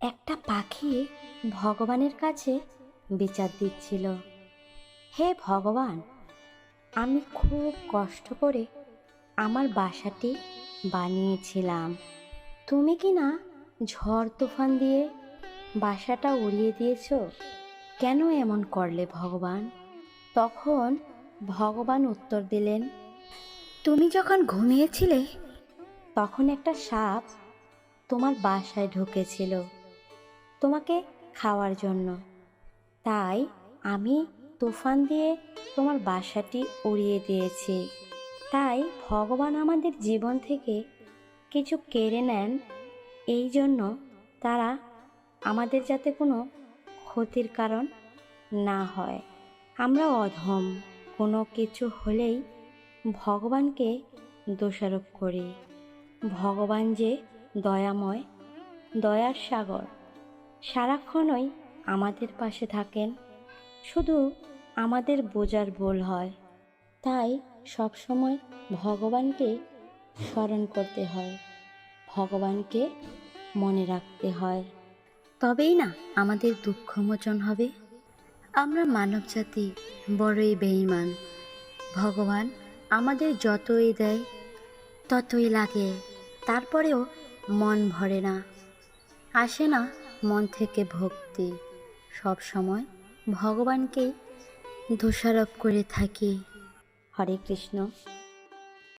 একটা পাখি ভগবানের কাছে বিচার দিচ্ছিল। হে ভগবান, আমি খুব কষ্ট করে আমার বাসাটি বানিয়েছিলাম। তুমি কি না ঝড় তুফান দিয়ে বাসাটা উড়িয়ে দিয়েছ? কেন এমন করলে ভগবান? তখন ভগবান উত্তর দিলেন, তুমি যখন ঘুমিয়েছিলে, তখন একটা সাপ তোমার বাসায় ঢুকেছিল। তোমাকে খাওয়ার জন্য। তাই আমি তুফান দিয়ে তোমার বাসাটি উড়িয়ে দিয়েছি। তাই ভগবান আমাদের জীবন থেকে কিছু কেড়ে নেন। এই জন্য তারা আমাদের যাতে কোনো ক্ষতির কারণ না হয়। আমরা অধম, কোনো কিছু হলেই ভগবানকে দোষারোপ করি। ভগবান যে দয়াময়, দয়ার সাগর। সারাক্ষণই আমাদের পাশে থাকেন। শুধু আমাদের বোঝার ভুল হয়। তাই সবসময় ভগবানকে স্মরণ করতে হয়। ভগবানকে মনে রাখতে হয়। তবেই না আমাদের দুঃখমোচন হবে। আমরা মানবজাতি বড়ই বেঈমান। ভগবান আমাদের যতই দেয়, ততই লাগে। তারপরেও মন ভরে না। আসে না মন থেকে ভক্তি। সব সময় ভগবানকেই দোষারোপ করে থাকি। হরে কৃষ্ণ।